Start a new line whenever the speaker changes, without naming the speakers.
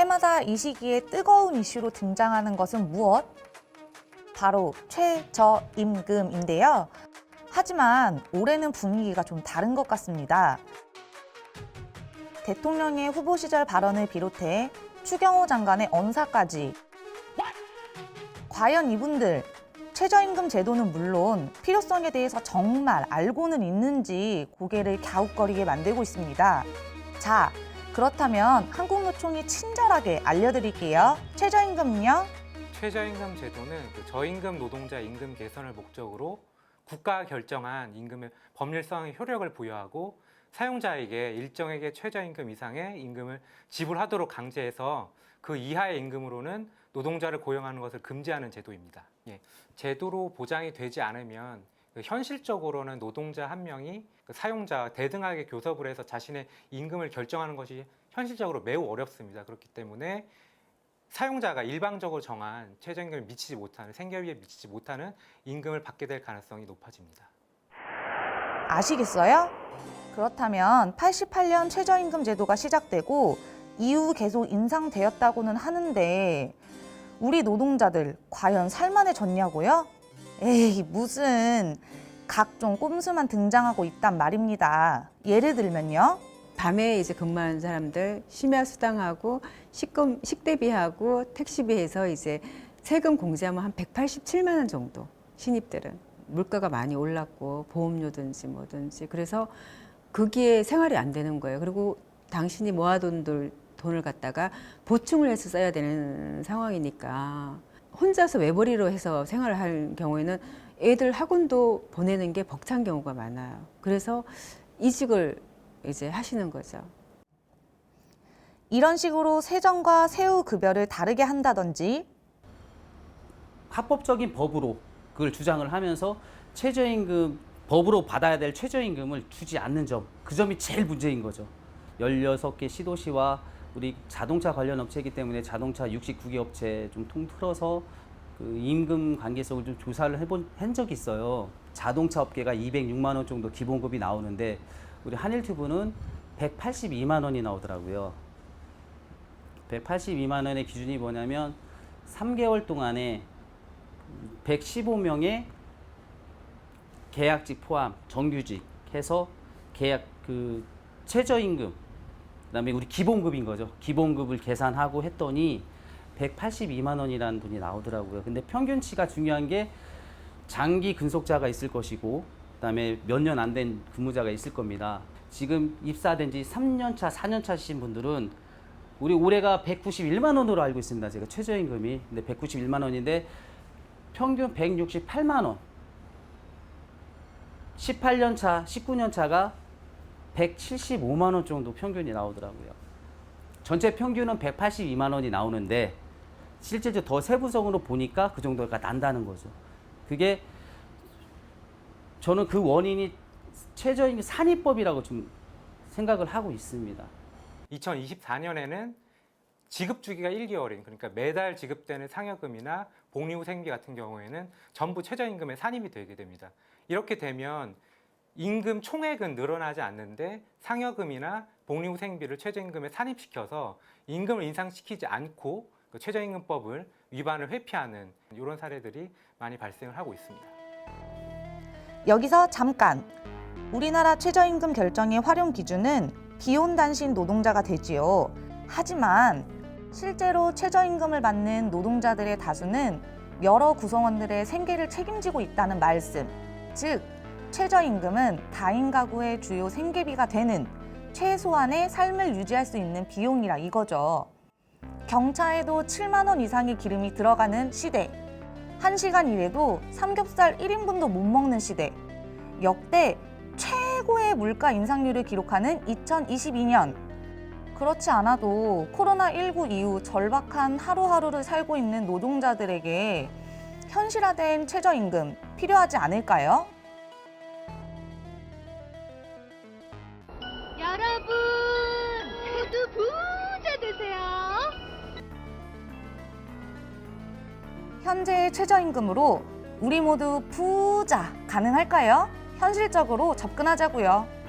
해마다 이 시기에 뜨거운 이슈로 등장하는 것은 무엇? 바로 최저임금인데요. 하지만 올해는 분위기가 좀 다른 것 같습니다. 대통령의 후보 시절 발언을 비롯해 추경호 장관의 언사까지 과연 이분들 최저임금 제도는 물론 필요성에 대해서 정말 알고는 있는지 고개를 갸웃거리게 만들고 있습니다. 자, 그렇다면 한국노총이 친절하게 알려드릴게요. 최저임금은요?
최저임금 제도는 그 저임금 노동자 임금 개선을 목적으로 국가가 결정한 임금의 법률성 효력을 부여하고 사용자에게 일정액의 최저임금 이상의 임금을 지불하도록 강제해서 그 이하의 임금으로는 노동자를 고용하는 것을 금지하는 제도입니다. 예, 제도로 보장이 되지 않으면 그 현실적으로는 노동자 한 명이 그 사용자 대등하게 교섭을 해서 자신의 임금을 결정하는 것이 현실적으로 매우 어렵습니다. 그렇기 때문에 사용자가 일방적으로 정한 최저임금을 미치지 못하는 생계비에 미치지 못하는 임금을 받게 될 가능성이 높아집니다.
아시겠어요? 그렇다면 88년 최저임금 제도가 시작되고 이후 계속 인상되었다고는 하는데 우리 노동자들 과연 살만해졌냐고요? 에이 무슨 각종 꼼수만 등장하고 있단 말입니다. 예를 들면요.
밤에 이제 근무하는 사람들 심야 수당하고 식금 식대비하고 택시비해서 이제 세금 공제하면 한 187만 원 정도 신입들은 물가가 많이 올랐고 보험료든지 뭐든지 그래서 거기에 생활이 안 되는 거예요. 그리고 당신이 모아둔 돈- 돈을 갖다가 보충을 해서 써야 되는 상황이니까 혼자서 외벌이로 해서 생활을 할 경우에는 애들 학원도 보내는 게 벅찬 경우가 많아요. 그래서 이직을 이제 하시는 거죠.
이런 식으로 세전과 세후 급여를 다르게 한다든지
합법적인 법으로 그걸 주장을 하면서 최저임금 법으로 받아야 될 최저임금을 주지 않는 점, 그 점이 제일 문제인 거죠. 16개 시도시와 우리 자동차 관련 업체이기 때문에 자동차 69개 업체 좀 통틀어서 그 임금 관계성을 좀 조사를 해본 한 적이 있어요. 자동차 업계가 206만 원 정도 기본급이 나오는데 우리 한일튜브는 182만 원이 나오더라고요. 182만 원의 기준이 뭐냐면 3개월 동안에 115명의 계약직 포함 정규직 해서 계약 그 최저임금 그다음에 우리 기본급인 거죠. 기본급을 계산하고 했더니 182만 원이라는 분이 나오더라고요. 근데 평균치가 중요한 게 장기 근속자가 있을 것이고 그다음에 몇 년 안 된 근무자가 있을 겁니다. 지금 입사된 지 3년 차, 4년 차신 분들은 우리 올해가 191만 원으로 알고 있습니다. 제가 최저임금이. 근데 191만 원인데 평균 168만 원. 18년 차, 19년 차가 175만 원 정도 평균이 나오더라고요. 전체 평균은 182만 원이 나오는데 실제로 더 세부적으로 보니까 그 정도가 난다는 거죠. 그게 저는 그 원인이 최저임금 산입법이라고 좀 생각을 하고 있습니다.
2024년에는 지급 주기가 1개월인 그러니까 매달 지급되는 상여금이나 복리후 생비 같은 경우에는 전부 최저임금에 산입이 되게 됩니다. 이렇게 되면 임금 총액은 늘어나지 않는데 상여금이나 복리후생비를 최저임금에 산입시켜서 임금을 인상시키지 않고 그 최저임금법을 위반을 회피하는 이런 사례들이 많이 발생을 하고 있습니다.
여기서 잠깐 우리나라 최저임금 결정의 활용 기준은 비혼 단신 노동자가 되지요. 하지만 실제로 최저임금을 받는 노동자들의 다수는 여러 구성원들의 생계를 책임지고 있다는 말씀. 즉, 최저임금은 다인 가구의 주요 생계비가 되는 최소한의 삶을 유지할 수 있는 비용이라 이거죠. 경차에도 7만 원 이상의 기름이 들어가는 시대. 1시간 일해도 삼겹살 1인분도 못 먹는 시대. 역대 최고의 물가 인상률을 기록하는 2022년. 그렇지 않아도 코로나19 이후 절박한 하루하루를 살고 있는 노동자들에게 현실화된 최저임금 필요하지 않을까요? 현재의 최저임금으로 우리 모두 부자 가능할까요? 현실적으로 접근하자고요.